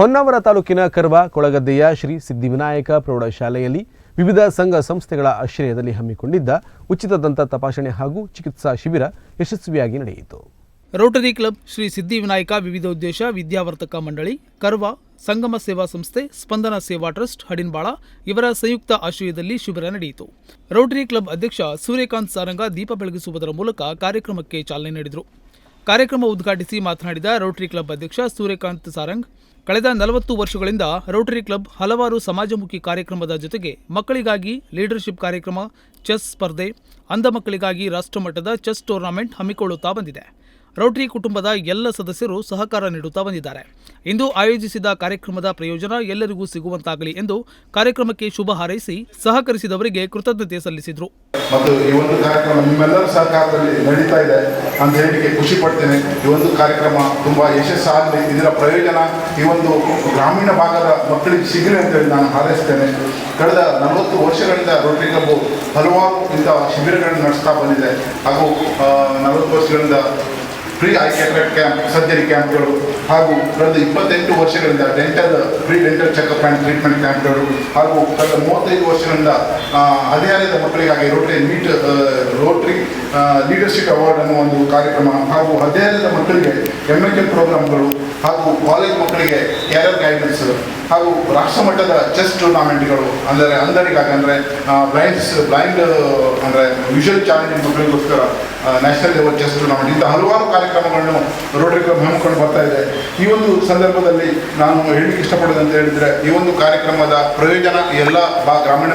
ಹೊನ್ನಾವರ ತಾಲೂಕಿನ ಕರ್ವ ಕೊಳಗದ್ದೆಯ ಶ್ರೀ ಸಿದ್ಧಿವಿನಾಯಕ ಪ್ರೌಢಶಾಲೆಯಲ್ಲಿ ವಿವಿಧ ಸಂಘ ಸಂಸ್ಥೆಗಳ ಆಶ್ರಯದಲ್ಲಿ ಹಮ್ಮಿಕೊಂಡಿದ್ದ ಉಚಿತ ದಂತ ತಪಾಸಣೆ ಹಾಗೂ ಚಿಕಿತ್ಸಾ ಶಿಬಿರ ಯಶಸ್ವಿಯಾಗಿ ನಡೆಯಿತು. ರೋಟರಿ ಕ್ಲಬ್ ಶ್ರೀ ಸಿದ್ಧಿವಿನಾಯಕ ವಿವಿಧ ಉದ್ದೇಶ ವಿದ್ಯಾವರ್ತಕ ಮಂಡಳಿ ಕರ್ವ ಸಂಗಮ ಸೇವಾ ಸಂಸ್ಥೆ, ಸ್ಪಂದನ ಸೇವಾ ಟ್ರಸ್ಟ್ ಹಡಿನ್ಬಾಳ ಇವರ ಸಂಯುಕ್ತ ಆಶ್ರಯದಲ್ಲಿ ಶಿಬಿರ ನಡೆಯಿತು. ರೋಟರಿ ಕ್ಲಬ್ ಅಧ್ಯಕ್ಷ ಸೂರ್ಯಕಾಂತ್ ಸಾರಂಗ ದೀಪ ಬೆಳಗಿಸುವುದರ ಮೂಲಕ ಕಾರ್ಯಕ್ರಮಕ್ಕೆ ಚಾಲನೆ ನೀಡಿದರು. ಕಾರ್ಯಕ್ರಮ ಉದ್ಘಾಟಿಸಿ ಮಾತನಾಡಿದ ರೋಟರಿ ಕ್ಲಬ್ ಅಧ್ಯಕ್ಷ ಸೂರ್ಯಕಾಂತ್ ಸಾರಂಗ್ ಕಳೆದ ನಲವತ್ತು ವರ್ಷಗಳಿಂದ ರೋಟರಿ ಕ್ಲಬ್ ಹಲವಾರು ಸಮಾಜಮುಖಿ ಕಾರ್ಯಕ್ರಮದ ಜೊತೆಗೆ ಮಕ್ಕಳಿಗಾಗಿ ಲೀಡರ್ಶಿಪ್ ಕಾರ್ಯಕ್ರಮ, ಚೆಸ್ ಸ್ಪರ್ಧೆ ಅಂಧ ಮಕ್ಕಳಿಗಾಗಿ ರಾಷ್ಟ್ರಮಟ್ಟದ ಚೆಸ್ ಟೂರ್ನಮೆಂಟ್ ಹಮ್ಮಿಕೊಳ್ಳುತ್ತಾ ಬಂದಿದೆ. ರೋಟರಿ ಕುಟುಂಬದ ಎಲ್ಲ ಸದಸ್ಯರು ಸಹಕಾರ ನೀಡುತ್ತಾ ಬಂದಿದ್ದಾರೆ. ಇಂದು ಆಯೋಜಿಸಿದ ಕಾರ್ಯಕ್ರಮದ ಪ್ರಯೋಜನ ಎಲ್ಲರಿಗೂ ಸಿಗುವಂತಾಗಲಿ ಎಂದು ಕಾರ್ಯಕ್ರಮಕ್ಕೆ ಶುಭ ಹಾರೈಸಿ ಸಹಕರಿಸಿದವರಿಗೆ ಕೃತಜ್ಞತೆ ಸಲ್ಲಿಸಿದರು. ಮತ್ತು ಈ ಒಂದು ಕಾರ್ಯಕ್ರಮ ನಿಮ್ಮೆಲ್ಲರ ಸಹಕಾರದಲ್ಲಿ ನಡೀತಾ ಇದೆ ಅಂತ ಹೇಳಿ ಖುಷಿ ಪಡ್ತೇನೆ. ಈ ಒಂದು ಕಾರ್ಯಕ್ರಮ ತುಂಬಾ ಯಶಸ್ಸಾಗಲಿ ಇದರ ಪ್ರಯೋಜನ ಈ ಒಂದು ಗ್ರಾಮೀಣ ಭಾಗದ ಮಕ್ಕಳಿಗೆ ಸಿಗಲಿ ಅಂತೇಳಿ ನಾನು ಹಾರೈಸ್ತೇನೆ. ಕಳೆದ ನಲವತ್ತು ವರ್ಷಗಳಿಂದ ರೋಟರಿ ಕ್ಲಬ್ ಹಲವಾರು ಇಂಥ ಶಿಬಿರಗಳನ್ನು ನಡೆಸ್ತಾ ಬಂದಿದೆ. ಹಾಗೂ ನಲವತ್ತು ವರ್ಷಗಳಿಂದ free eye cataract camp surgery ಕ್ಯಾಂಪ್ಗಳು ಹಾಗೂ ಕಳೆದ ಇಪ್ಪತ್ತೆಂಟು ವರ್ಷಗಳಿಂದ dental free dental checkup and treatment ಕ್ಯಾಂಪ್ಗಳು ಹಾಗೂ ಕಳೆದ ಮೂವತ್ತೈದು ವರ್ಷಗಳಿಂದ ಹದಿಹರೆಯದ ಮಕ್ಕಳಿಗಾಗಿ rotary meet rotary leadership award ಅನ್ನೋ ಒಂದು ಕಾರ್ಯಕ್ರಮ ಹಾಗೂ ಹದಿನೈದ ಮಕ್ಕಳಿಗೆ ಎಂ ಎಲ್ ಎ ಪ್ರೋಗ್ರಾಮ್ಗಳು ಹಾಗೂ ಕಾಲೇಜ್ ಮಕ್ಕಳಿಗೆ ಕ್ಯಾರಿಯರ್ ಗೈಡೆನ್ಸ್ ಹಾಗೂ ರಾಷ್ಟ್ರಮಟ್ಟದ ಚೆಸ್ ಟೂರ್ನಾಮೆಂಟ್ಗಳು ಅಂದರೆ ಅಂಧರಿಗಾಗಿ ಅಂದರೆ ಬ್ಲೈಂಡ್ಸ್ ಬ್ಲೈಂಡ್ ಅಂದರೆ ವಿಷುವಲ್ ಚಾಲೆಂಜಿಂಗ್ ಮಕ್ಕಳಿಗೋಸ್ಕರ ನ್ಯಾಷನಲ್ ಲೆವೆಲ್ ಚೆಸ್ ಟೂರ್ನಾಮೆಂಟ್ ಇಂಥ ಹಲವಾರು ಕಾರ್ಯಕ್ರಮಗಳನ್ನು ರೋಟರಿ ಕ್ಲಬ್ ಹಮ್ಮಿಕೊಂಡು ಬರ್ತಾ ಇದೆ. ಈ ಒಂದು ಸಂದರ್ಭದಲ್ಲಿ ನಾನು ಹೇಳಲಿಕ್ಕೆ ಅಂತ ಹೇಳಿದರೆ, ಈ ಒಂದು ಕಾರ್ಯಕ್ರಮದ ಪ್ರಯೋಜನ ಎಲ್ಲ ಬಾ, ಗ್ರಾಮೀಣ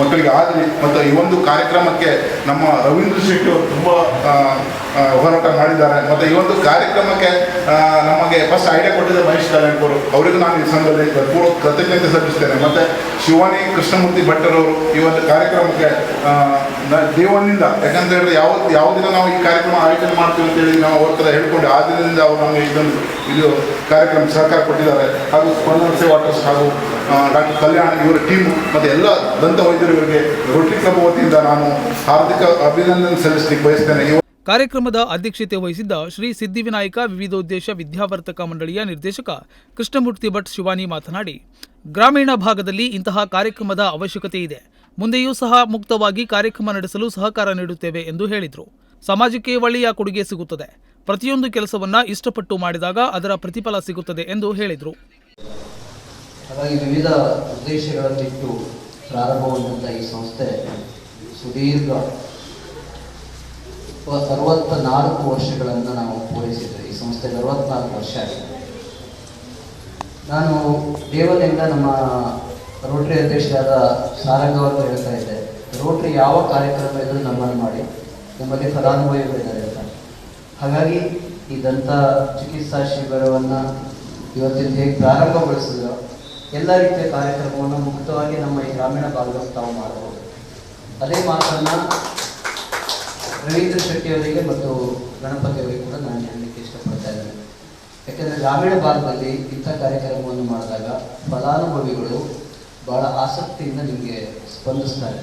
ಮಕ್ಕಳಿಗೆ ಆಗಲಿ, ಮತ್ತು ಈ ಒಂದು ಕಾರ್ಯಕ್ರಮಕ್ಕೆ ನಮ್ಮ ರವೀಂದ್ರ ಶೆಟ್ಟಿ ತುಂಬ ಆ, ಹೋರಾಟ ಮಾಡಿದ್ದಾರೆ. ಮತ್ತು ಈ ಒಂದು ಕಾರ್ಯಕ್ರಮಕ್ಕೆ ಆ, ನಮಗೆ ಫಸ್ಟ್ ಐಡಿಯಾ ಕೊಟ್ಟಿದ್ದ ಮಹೇಶ್ ಕಲ್ಯಾಣ್ಪುರ್ ಅವರಿಗೂ ನಾನು ಈ ಸಂದರ್ಭದಲ್ಲಿ ಪೂರ್ವ ಕೃತಜ್ಞತೆ ಸಲ್ಲಿಸ್ತೇನೆ. ಮತ್ತೆ ಶಿವಾನಿ ಕೃಷ್ಣಮೂರ್ತಿ ಭಟ್ಟರವರು ಈ ಒಂದು ಕಾರ್ಯಕ್ರಮಕ್ಕೆ ದೇವನಿಂದ, ಯಾಕಂತ ಹೇಳಿದ್ರೆ ಯಾವ ಯಾವ ದಿನ ನಾವು ಈ ಕಾರ್ಯಕ್ರಮ ಆಯೋಜನೆ ಮಾಡ್ತೀವಿ ಅಂತೇಳಿ ನಾವು ಅವ್ರ ಕಡೆ ಹೇಳ್ಕೊಂಡು ಆ ದಿನದಿಂದ ಅವರು ನಮಗೆ ಇದೊಂದು, ಇದು ಕಾರ್ಯಕ್ರಮ ಸಹಕಾರ ಕೊಟ್ಟಿದ್ದಾರೆ. ಹಾಗೂ ಸ್ಪಂದನ ವಾಟರ್ಸ್ ಹಾಗೂ ಡಾಕ್ಟರ್ ಕಲ್ಯಾಣ್ ಇವರ ಟೀಮ್ ಮತ್ತು ಎಲ್ಲ ದಂತ ವೈದ್ಯರುಗಳಿಗೆ ರೊಟ್ಟಿ ಕ್ಲಬ್ ವತಿಯಿಂದ ನಾನು ಹಾರ್ದಿಕ ಅಭಿನಂದನೆ ಸಲ್ಲಿಸಲಿಕ್ಕೆ ಬಯಸ್ತೇನೆ. ಕಾರ್ಯಕ್ರಮದ ಅಧ್ಯಕ್ಷತೆ ವಹಿಸಿದ್ದ ಶ್ರೀ ಸಿದ್ಧಿವಿನಾಯಕ ವಿವಿಧೋದ್ದೇಶ ವಿದ್ಯಾವರ್ತಕ ಮಂಡಳಿಯ ನಿರ್ದೇಶಕ ಕೃಷ್ಣಮೂರ್ತಿ ಭಟ್ ಶಿವಾನಿ ಮಾತನಾಡಿ, ಗ್ರಾಮೀಣ ಭಾಗದಲ್ಲಿ ಇಂತಹ ಕಾರ್ಯಕ್ರಮದ ಅವಶ್ಯಕತೆ ಇದೆ. ಮುಂದೆಯೂ ಸಹ ಮುಕ್ತವಾಗಿ ಕಾರ್ಯಕ್ರಮ ನಡೆಸಲು ಸಹಕಾರ ನೀಡುತ್ತೇವೆ ಎಂದು ಹೇಳಿದರು. ಸಮಾಜಕ್ಕೆ ಒಳ್ಳೆಯ ಕೊಡುಗೆ ಸಿಗುತ್ತದೆ. ಪ್ರತಿಯೊಂದು ಕೆಲಸವನ್ನ ಇಷ್ಟಪಟ್ಟು ಮಾಡಿದಾಗ ಅದರ ಪ್ರತಿಫಲ ಸಿಗುತ್ತದೆ ಎಂದು ಹೇಳಿದರು. ಹಾಗಾಗಿ ವಿವಿಧ ಉದ್ದೇಶಗಳನ್ನಿಟ್ಟು ಪ್ರಾರಂಭವಾದಂಥ ಈ ಸಂಸ್ಥೆ ಸುದೀರ್ಘ ಅರವತ್ತ ನಾಲ್ಕು ವರ್ಷಗಳನ್ನು ನಾವು ಪೂರೈಸಿದ್ದೇವೆ ಈ ಸಂಸ್ಥೆ ಅರವತ್ನಾಲ್ಕು ವರ್ಷ ಆಗಿದೆ. ನಾನು ದೇವಲಿಂದ ನಮ್ಮ ರೋಟರಿ ಅಧ್ಯಕ್ಷರಾದ ಸಾರಂಗ ಹೇಳ್ತಾ ಇದ್ದೆ ರೋಟರಿ ಯಾವ ಕಾರ್ಯಕ್ರಮ ಇದ್ರೂ ನಮ್ಮನ್ನು ಮಾಡಿ, ನಮ್ಮಲ್ಲಿ ಫಲಾನುಭವಿಗಳಿದ್ದಾರೆ ಅಂತ. ಹಾಗಾಗಿ ಈ ದಂತ ಚಿಕಿತ್ಸಾ ಶಿಬಿರವನ್ನು ಇವತ್ತಿನ ಹೇಗೆ ಪ್ರಾರಂಭಗೊಳಿಸಿದ್ರು, ಎಲ್ಲ ರೀತಿಯ ಕಾರ್ಯಕ್ರಮವನ್ನು ಮುಕ್ತವಾಗಿ ನಮ್ಮ ಈ ಗ್ರಾಮೀಣ ಭಾಗದಲ್ಲಿ ತಾವು ಮಾಡಬಹುದು. ಅದೇ ಮಾತನ್ನು ರವೀಂದ್ರ ಶೆಟ್ಟಿಯವರಿಗೆ ಮತ್ತು ಗಣಪತಿ ಅವರಿಗೆ ಕೂಡ ನಾನು ಹೇಳಲಿಕ್ಕೆ ಇಷ್ಟಪಡ್ತಾ ಇದ್ದೇನೆ. ಯಾಕೆಂದರೆ ಗ್ರಾಮೀಣ ಭಾಗದಲ್ಲಿ ಇಂಥ ಕಾರ್ಯಕ್ರಮವನ್ನು ಮಾಡಿದಾಗ ಫಲಾನುಭವಿಗಳು ಬಹಳ ಆಸಕ್ತಿಯಿಂದ ನಿಮಗೆ ಸ್ಪಂದಿಸ್ತಾರೆ.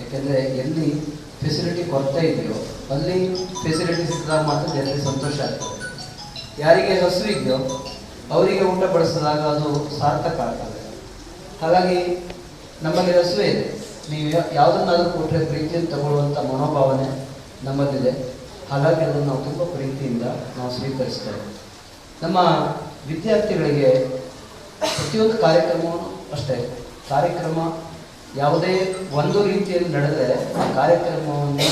ಯಾಕೆಂದರೆ ಎಲ್ಲಿ ಫೆಸಿಲಿಟಿ ಕೊರತೆ ಇದೆಯೋ, ಅಲ್ಲಿ ಫೆಸಿಲಿಟಿ ಸಿಕ್ಕಿದಾಗ ಮಾತ್ರ ಜನರಿಗೆ ಸಂತೋಷ ಆಗ್ತದೆ. ಯಾರಿಗೆ ಹಸು ಇದೆಯೋ, ಅವರಿಗೆ ಊಟ ಬಡಿಸಿದಾಗ ಅದು ಸಾರ್ಥಕ ಆಗ್ತದೆ. ಹಾಗಾಗಿ ನಮ್ಮಲ್ಲಿ ಹಸುವೆ ಇದೆ. ನೀವು ಯಾವುದನ್ನಾದರೂ ಕೊಟ್ಟರೆ ಪ್ರೀತಿಯನ್ನು ತಗೊಳ್ಳುವಂಥ ಮನೋಭಾವನೆ ನಮ್ಮಲ್ಲಿದೆ. ಹಾಗಾಗಿ ಅದನ್ನು ನಾವು ತುಂಬ ಪ್ರೀತಿಯಿಂದ ನಾವು ಸ್ವೀಕರಿಸ್ತೇವೆ ನಮ್ಮ ವಿದ್ಯಾರ್ಥಿಗಳಿಗೆ ಪ್ರತಿಯೊಂದು ಕಾರ್ಯಕ್ರಮವನ್ನು ಅಷ್ಟೇ. ಕಾರ್ಯಕ್ರಮ ಯಾವುದೇ ಒಂದು ರೀತಿಯಲ್ಲಿ ನಡೆದರೆ ಆ ಕಾರ್ಯಕ್ರಮವನ್ನು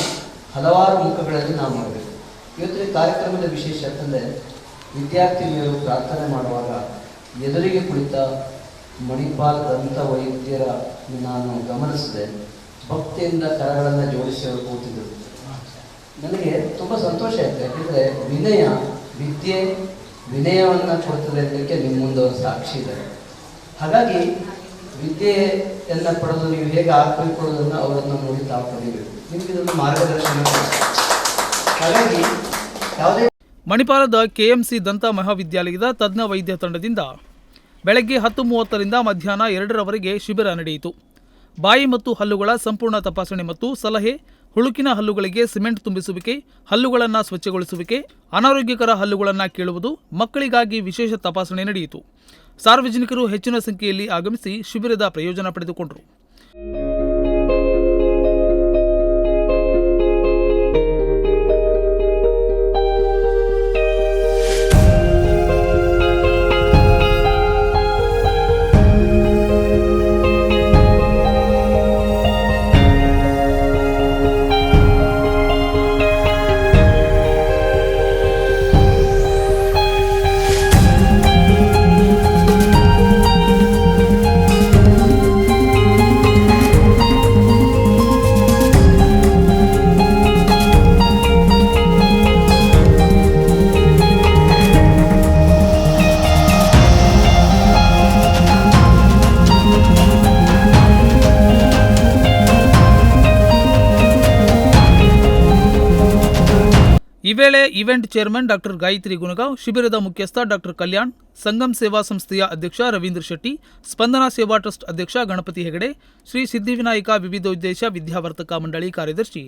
ಹಲವಾರು ಮುಖಗಳಲ್ಲಿ ನಾವು ಮಾಡಬೇಕು ಇವತ್ತಿನ ಕಾರ್ಯಕ್ರಮದ ವಿಶೇಷ ಅಂತಂದರೆ ವಿದ್ಯಾರ್ಥಿನಿಯರು ಪ್ರಾರ್ಥನೆ ಮಾಡುವಾಗ ಎದುರಿಗೆ ಕುಳಿತ ಮಣಿಪಾಲ್ ದಂತ ವೈದ್ಯರ ನಾನು ಗಮನಿಸಿದೆ. ಭಕ್ತಿಯಿಂದ ಕರಗಳನ್ನು ಜೋಡಿಸಿ ಕೂತಿದ್ದರು ನನಗೆ ತುಂಬ ಸಂತೋಷ ಆಯಿತು. ಯಾಕೆಂದರೆ ವಿನಯ, ವಿದ್ಯೆ, ವಿನಯವನ್ನು ಕೊಡ್ತದೆ ಅನ್ನೋಕ್ಕೆ ನಿಮ್ಮ ಮುಂದೆ ಒಂದು ಸಾಕ್ಷಿ ಇದೆ. ಹಾಗಾಗಿ ವಿದ್ಯೆಯನ್ನು ಪಡೆದು ನೀವು ಹೇಗೆ ಆಗಬೇಕು ಅನ್ನೋದನ್ನು ಅವರನ್ನು ನೋಡಿ ತಾವು ಕಲಿಬೇಕು ನಿಮಗೆ ಇದೊಂದು ಮಾರ್ಗದರ್ಶನ ಹಾಗಾಗಿ ಯಾವುದೇ ಮಣಿಪಾಲದ ಕೆಎಂಸಿ ದಂತ ಮಹಾವಿದ್ಯಾಲಯದ ತಜ್ಞ ವೈದ್ಯ ತಂಡದಿಂದ ಬೆಳಗ್ಗೆ ಹತ್ತು ಮೂವತ್ತರಿಂದ ಮಧ್ಯಾಹ್ನ ಎರಡರವರೆಗೆ ಶಿಬಿರ ನಡೆಯಿತು. ಬಾಯಿ ಮತ್ತು ಹಲ್ಲುಗಳ ಸಂಪೂರ್ಣ ತಪಾಸಣೆ ಮತ್ತು ಸಲಹೆ ಹುಳುಕಿನ ಹಲ್ಲುಗಳಿಗೆ ಸಿಮೆಂಟ್ ತುಂಬಿಸುವಿಕೆ, ಹಲ್ಲುಗಳನ್ನು ಸ್ವಚ್ಛಗೊಳಿಸುವಿಕೆ, ಅನಾರೋಗ್ಯಕರ ಹಲ್ಲುಗಳನ್ನು ಕೇಳುವುದು ಮಕ್ಕಳಿಗಾಗಿ ವಿಶೇಷ ತಪಾಸಣೆ ನಡೆಯಿತು. ಸಾರ್ವಜನಿಕರು ಹೆಚ್ಚಿನ ಸಂಖ್ಯೆಯಲ್ಲಿ ಆಗಮಿಸಿ ಶಿಬಿರದ ಪ್ರಯೋಜನ ಪಡೆದುಕೊಂಡರು. ಈ ವೇಳೆ event chairman doctor Gayatri Gungaon, ಶಿಬಿರದ ಮುಖ್ಯಸ್ಥ ಡಾಕ್ಟರ್ ಕಲ್ಯಾಣ್, ಸಂಗಮ್ ಸೇವಾ ಸಂಸ್ಥೆಯ ಅಧ್ಯಕ್ಷ ರವೀಂದ್ರ ಶೆಟ್ಟಿ, ಸ್ಪಂದನ ಸೇವಾ ಟ್ರಸ್ಟ್ ಅಧ್ಯಕ್ಷ ಗಣಪತಿ ಹೆಗಡೆ, ಶ್ರೀ ಸಿದ್ಧಿವಿನಾಯ್ಕ ವಿವಿಧ ಉದ್ದೇಶ ವಿದ್ಯಾವರ್ತಕ ಮಂಡಳಿ ಕಾರ್ಯದರ್ಶಿ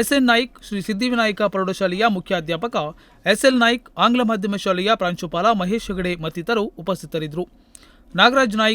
ಎಸ್ಎನ್ ನಾಯ್ಕ್, ಶ್ರೀ ಸಿದ್ಧಿವಿನಾಯಕ ಪ್ರೌಢಶಾಲೆಯ ಮುಖ್ಯಾಧ್ಯಾಪಕ ಎಸ್ಎಲ್ ನಾಯ್ಕ್, ಆಂಗ್ಲ ಮಾಧ್ಯಮ ಶಾಲೆಯ ಪ್ರಾಂಶುಪಾಲ ಮಹೇಶ್ ಹೆಗಡೆ ಮತ್ತಿತರರು ಉಪಸ್ಥಿತರಿದ್ದರು. ನಾಗರಾಜ್ ನಾಯ್ಕ್